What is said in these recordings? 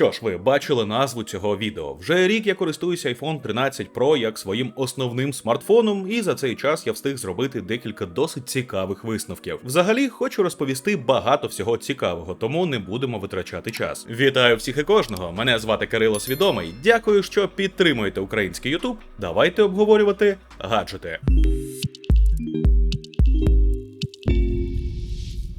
Що ж, ви бачили назву цього відео. Вже рік я користуюся iPhone 13 Pro як своїм основним смартфоном, і за цей час я встиг зробити декілька досить цікавих висновків. Взагалі, хочу розповісти багато всього цікавого, тому не будемо витрачати час. Вітаю всіх і кожного. Мене звати Кирило Свідомий. Дякую, що підтримуєте український YouTube. Давайте обговорювати гаджети.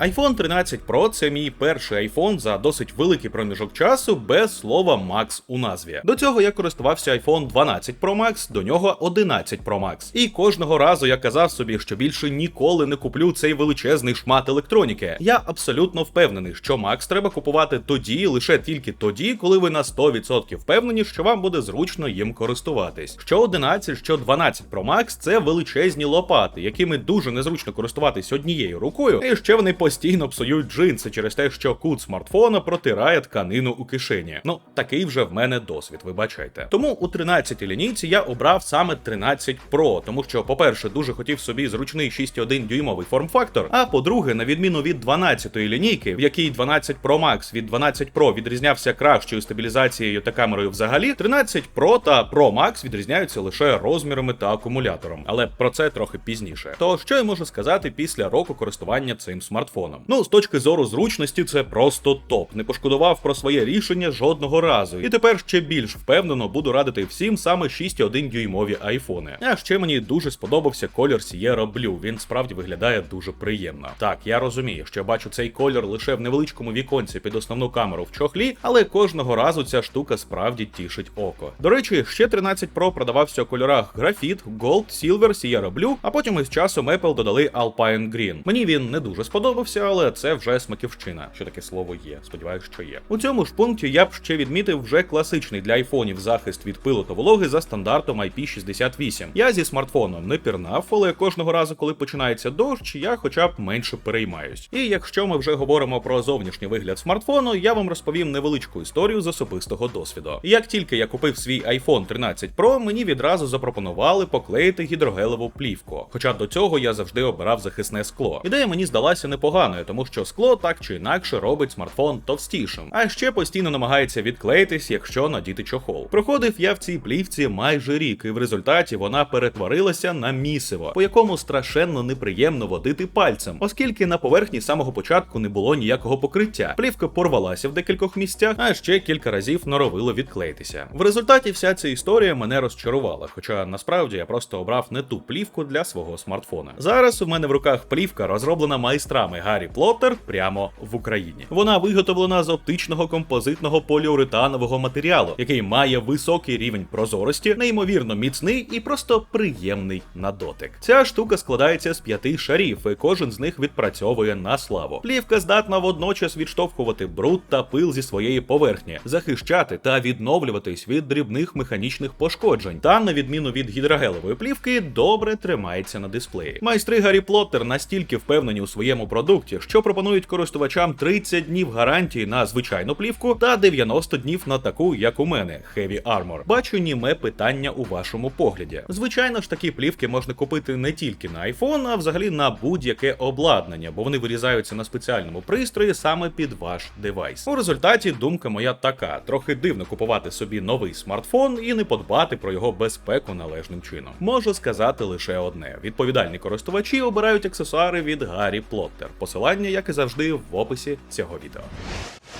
iPhone 13 Pro це мій перший iPhone за досить великий проміжок часу без слова Max у назві. До цього я користувався iPhone 12 Pro Max, до нього 11 Pro Max. І кожного разу я казав собі, що більше ніколи не куплю цей величезний шмат електроніки. Я абсолютно впевнений, що Max треба купувати тоді, лише тільки тоді, коли ви на 100% впевнені, що вам буде зручно їм користуватись. Що 11, що 12 Pro Max це величезні лопати, якими дуже незручно користуватись однією рукою, і ще вони постійно псують джинси через те, що кут смартфона протирає тканину у кишені. Ну, такий вже в мене досвід, вибачайте. Тому у 13 лінійці я обрав саме 13 Pro, тому що, по-перше, дуже хотів собі зручний 6,1 дюймовий форм-фактор. А по-друге, на відміну від 12-ї лінійки, в якій 12 Pro Max від 12 Pro відрізнявся кращою стабілізацією та камерою взагалі, 13 Pro та Pro Max відрізняються лише розмірами та акумулятором. Але про це трохи пізніше. То що я можу сказати після року користування цим смартфоном? Ну, з точки зору зручності, це просто топ. Не пошкодував про своє рішення жодного разу. І тепер ще більш впевнено буду радити всім саме 6,1 дюймові айфони. А ще мені дуже сподобався колір Sierra Blue. Він справді виглядає дуже приємно. Так, я розумію, що бачу цей колір лише в невеличкому віконці під основну камеру в чохлі, але кожного разу ця штука справді тішить око. До речі, ще 13 Pro продавався у кольорах графіт, Gold, Silver, Sierra Blue, а потім із часом Apple додали Alpine Green. Мені він не дуже сподобався, але це вже смаківщина, що таке слово є. Сподіваюсь, що є. У цьому ж пункті я б ще відмітив вже класичний для айфонів захист від пилу та вологи за стандартом IP68. Я зі смартфоном не пірнав, але кожного разу, коли починається дощ, я хоча б менше переймаюсь. І якщо ми вже говоримо про зовнішній вигляд смартфону, я вам розповім невеличку історію з особистого досвіду. Як тільки я купив свій iPhone 13 Pro, мені відразу запропонували поклеїти гідрогелеву плівку. Хоча до цього я завжди обирав захисне скло. Ідея мені здалася непоганою, тому що скло так чи інакше робить смартфон товстішим, а ще постійно намагається відклеїтись, якщо надіти чохол. Проходив я в цій плівці майже рік, і в результаті вона перетворилася на місиво, по якому страшенно неприємно водити пальцем, оскільки на поверхні самого початку не було ніякого покриття. Плівка порвалася в декількох місцях, а ще кілька разів норовило відклеїтися. В результаті вся ця історія мене розчарувала, хоча насправді я просто обрав не ту плівку для свого смартфона. Зараз у мене в руках плівка розроблена майстрами Гаррі Плоттер прямо в Україні. Вона виготовлена з оптичного композитного поліуретанового матеріалу, який має високий рівень прозорості, неймовірно міцний і просто приємний на дотик. Ця штука складається з п'яти шарів, і кожен з них відпрацьовує на славу. Плівка здатна водночас відштовхувати бруд та пил зі своєї поверхні, захищати та відновлюватись від дрібних механічних пошкоджень. Та, на відміну від гідрогелевої плівки, добре тримається на дисплеї. Майстри Гаррі Плоттер настільки впевнені у своєму продукті, що пропонують користувачам 30 днів гарантії на звичайну плівку та 90 днів на таку, як у мене, Heavy Armor. Бачу німе питання у вашому погляді. Звичайно ж, такі плівки можна купити не тільки на iPhone, а взагалі на будь-яке обладнання, бо вони вирізаються на спеціальному пристрої саме під ваш девайс. У результаті думка моя така: трохи дивно купувати собі новий смартфон і не подбати про його безпеку належним чином. Можу сказати лише одне: відповідальні користувачі обирають аксесуари від Гаррі Плоттер. Посилання, як і завжди, в описі цього відео.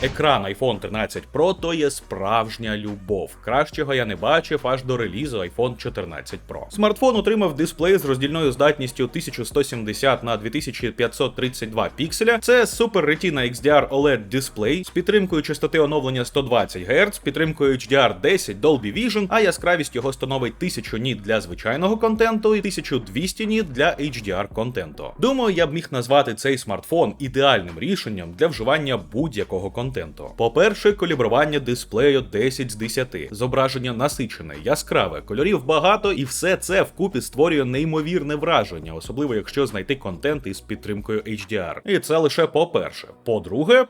Екран iPhone 13 Pro то є справжня любов. Кращого я не бачив аж до релізу iPhone 14 Pro. Смартфон отримав дисплей з роздільною здатністю 1170 на 2532 пікселя. Це Super Retina XDR OLED дисплей з підтримкою частоти оновлення 120 Гц, підтримкою HDR 10 Dolby Vision, а яскравість його становить 1000 ніт для звичайного контенту і 1200 ніт для HDR контенту. Думаю, я б міг назвати цей смартфон ідеальним рішенням для вживання будь-якого контенту. По-перше, калібрування дисплею 10 з 10. Зображення насичене, яскраве, кольорів багато, і все це вкупі створює неймовірне враження, особливо якщо знайти контент із підтримкою HDR. І це лише по-перше. По-друге,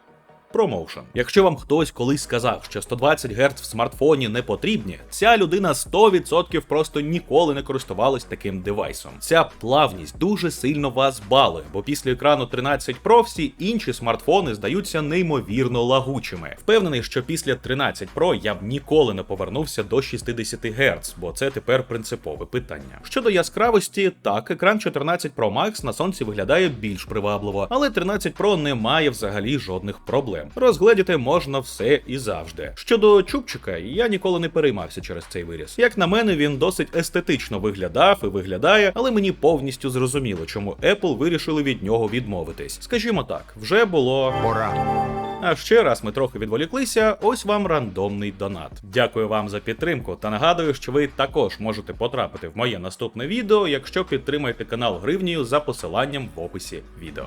промоушен. Якщо вам хтось колись сказав, що 120 Гц в смартфоні не потрібні, ця людина 100% просто ніколи не користувалась таким девайсом. Ця плавність дуже сильно вас балує, бо після екрану 13 Pro всі інші смартфони здаються неймовірно лагучими. Впевнений, що після 13 Pro я б ніколи не повернувся до 60 Гц, бо це тепер принципове питання. Щодо яскравості, так, екран 14 Pro Max на сонці виглядає більш привабливо, але 13 Pro не має взагалі жодних проблем. Розгледіти можна все і завжди. Щодо чубчика, я ніколи не переймався через цей виріс. Як на мене, він досить естетично виглядав і виглядає, але мені повністю зрозуміло, чому Apple вирішили від нього відмовитись. Скажімо так, вже було Пора. А ще раз ми трохи відволіклися. Ось вам рандомний донат. Дякую вам за підтримку та нагадую, що ви також можете потрапити в моє наступне відео, якщо підтримаєте канал гривнею за посиланням в описі відео.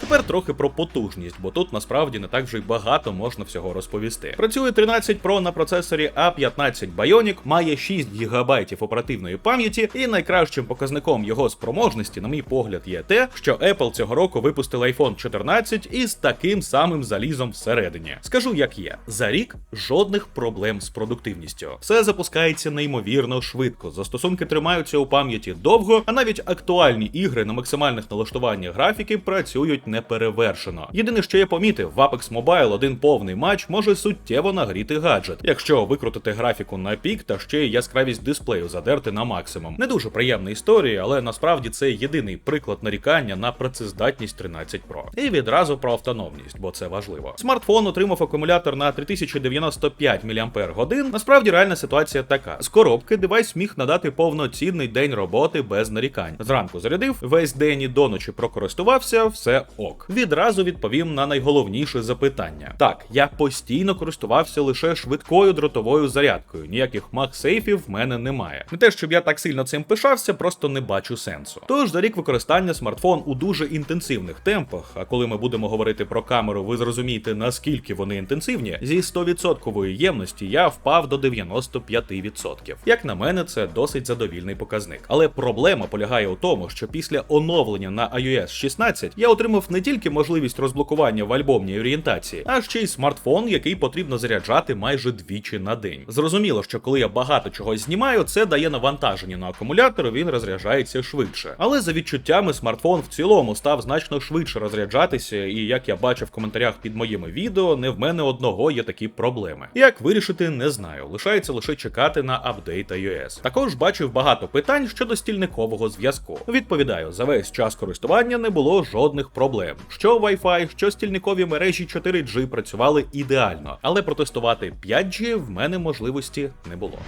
Тепер трохи про потужність, бо тут насправді не так вже й багато можна всього розповісти. Працює 13 Pro на процесорі A15 Bionic, має 6 ГБ оперативної пам'яті, і найкращим показником його спроможності, на мій погляд, є те, що Apple цього року випустив iPhone 14 із таким самим залізом всередині. Скажу як є: за рік жодних проблем з продуктивністю. Все запускається неймовірно швидко. Застосунки тримаються у пам'яті довго, а навіть актуальні ігри на максимальних налаштуваннях графіки працюють неперевершено. Єдине, що я помітив, в Apex Mobile один повний матч може суттєво нагріти гаджет, якщо викрутити графіку на пік та ще й яскравість дисплею задерти на максимум. Не дуже приємна історія, але насправді це єдиний приклад нарікання на працездатність 13 Pro. І відразу про автономність, бо це важливо. Смартфон отримав акумулятор на 3095 мАч. Насправді реальна ситуація така: з коробки девайс міг надати повноцінний день роботи без нарікань. Зранку зарядив, весь день і до ночі прокористувався, все ок. Відразу відповім на найголовніше запитання. Так, я постійно користувався лише швидкою дротовою зарядкою. Ніяких MagSafe в мене немає. Не те, щоб я так сильно цим пишався, просто не бачу сенсу. Тож за рік використання смартфон у дуже інтенсивних темпах. А коли ми будемо говорити про камеру, ви зрозумієте наскільки вони інтенсивні. Зі 100% ємності я впав до 95%. Як на мене, це досить задовільний показник. Але проблема полягає у тому, що після оновлення на iOS 16 я отримав не тільки можливість розблокування в альбомній орієнтації, а ще й смартфон, який потрібно заряджати майже двічі на день. Зрозуміло, що коли я багато чогось знімаю, це дає навантаження на акумулятор, він розряджається швидше. Але за відчуттями смартфон в цілому став значно швидше розряджатися, і як я бачив в коментарях під моїми відео, не в мене одного є такі проблеми. Як вирішити, не знаю. Лишається лише чекати на апдейт iOS. Також бачив багато питань щодо стільникового зв'язку. Відповідаю, за весь час користування не було жодних проблем. Що Wi-Fi, що стільникові мережі 4G працювали ідеально, але протестувати 5G в мене можливості не було.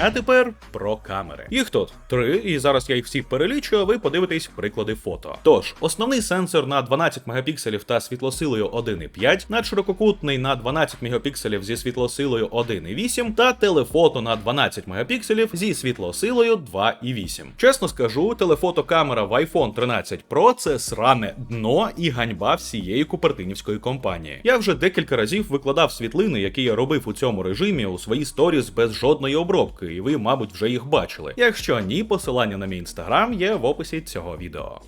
А тепер про камери. Їх тут три, і зараз я їх всі перелічу, а ви подивитесь приклади фото. Тож, основний сенсор на 12 мегапікселів та світлосилою 1,5, надширококутний на 12 мегапікселів зі світлосилою 1,8 та телефото на 12 мегапікселів зі світлосилою 2,8. Чесно скажу, телефотокамера в iPhone 13 Pro це сране дно і ганьба всієї купертинівської компанії. Я вже декілька разів викладав світлини, які я робив у цьому режимі у свої сторіс без жодної обробки, і ви, мабуть, вже їх бачили. Якщо ні, посилання на мій інстаграм є в описі цього відео.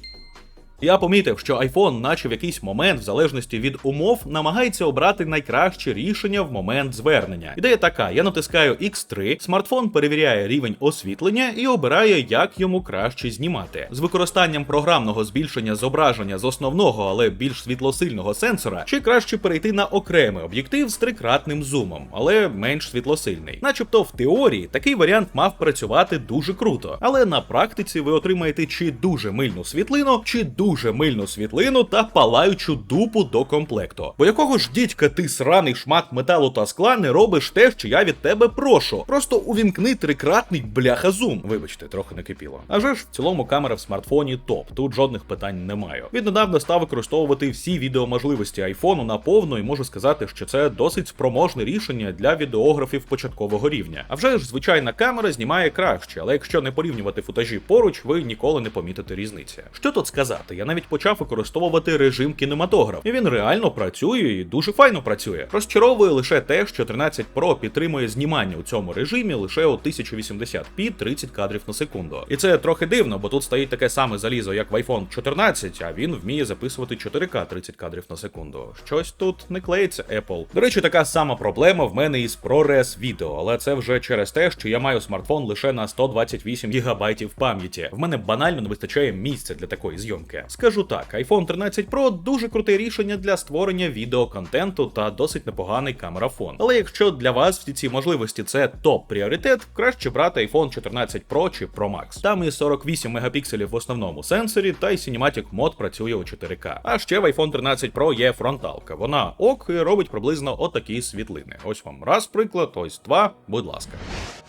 Я помітив, що iPhone, наче в якийсь момент, в залежності від умов, намагається обрати найкраще рішення в момент звернення. Ідея така: я натискаю X3, смартфон перевіряє рівень освітлення і обирає, як йому краще знімати. З використанням програмного збільшення зображення з основного, але більш світлосильного сенсора, чи краще перейти на окремий об'єктив з трикратним зумом, але менш світлосильний. Начебто в теорії такий варіант мав працювати дуже круто, але на практиці ви отримаєте чи дуже мильну світлину, чи дуже дуже мильну світлину та палаючу дупу до комплекту. Бо якого ж дідька ти сраний шмат металу та скла не робиш те, що я від тебе прошу. Просто увімкни трикратний бляха зум. Вибачте, трохи накипіло. А же ж в цілому камера в смартфоні топ, тут жодних питань немає. Віднедавна став використовувати всі відеоможливості айфону на повну і можу сказати, що це досить спроможне рішення для відеографів початкового рівня. А вже ж звичайна камера знімає краще, але якщо не порівнювати футажі поруч, ви ніколи не помітите різниці. Що тут сказати? Я навіть почав використовувати режим кінематограф, і він реально працює і дуже файно працює. Розчаровує лише те, що 13 Pro підтримує знімання у цьому режимі лише у 1080p 30 кадрів на секунду. І це трохи дивно, бо тут стоїть таке саме залізо, як в iPhone 14, а він вміє записувати 4К 30 кадрів на секунду. Щось тут не клеїться Apple. До речі, така сама проблема в мене із ProRes відео, але це вже через те, що я маю смартфон лише на 128 ГБ пам'яті. В мене банально не вистачає місця для такої зйомки. Скажу так, iPhone 13 Pro дуже круте рішення для створення відеоконтенту та досить непоганий камерафон. Але якщо для вас всі ці можливості це топ пріоритет, краще брати iPhone 14 Pro чи Pro Max. Там і 48 мегапікселів в основному сенсорі, та й Cinematic Mode працює у 4К. А ще в iPhone 13 Pro є фронталка. Вона ок і робить приблизно отакі світлини. Ось вам раз приклад, ось два, будь ласка.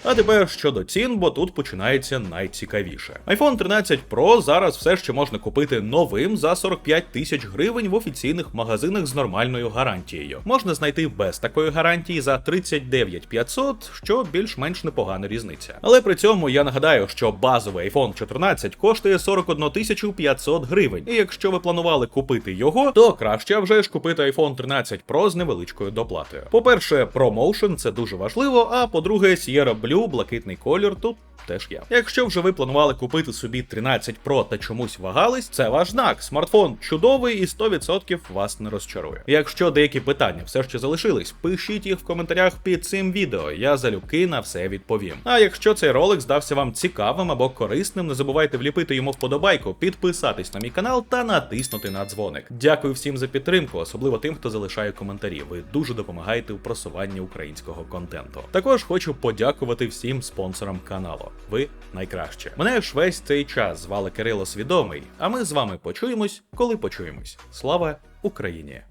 А тепер щодо цін, бо тут починається найцікавіше. iPhone 13 Pro зараз все ще можна купити новим за 45 тисяч гривень в офіційних магазинах з нормальною гарантією. Можна знайти без такої гарантії за 39 500, що більш-менш непогана різниця. Але при цьому я нагадаю, що базовий iPhone 14 коштує 41 тисячу 500 гривень. І якщо ви планували купити його, то краще вже ж купити iPhone 13 Pro з невеличкою доплатою. По-перше, ProMotion це дуже важливо. А по-друге, Sierra Blue, блакитний колір тут. Теж є. Якщо вже ви планували купити собі 13 Pro та чомусь вагались, це ваш знак. Смартфон чудовий і 100% вас не розчарує. Якщо деякі питання все ще залишились, пишіть їх в коментарях під цим відео. Я залюбки на все відповім. А якщо цей ролик здався вам цікавим або корисним, не забувайте вліпити йому вподобайку, підписатись на мій канал та натиснути на дзвоник. Дякую всім за підтримку, особливо тим, хто залишає коментарі. Ви дуже допомагаєте у просуванні українського контенту. Також хочу подякувати всім спонсорам каналу. Ви найкраще. Мене ж весь цей час звали Кирило Свідомий, а ми з вами почуємось, коли почуємось. Слава Україні!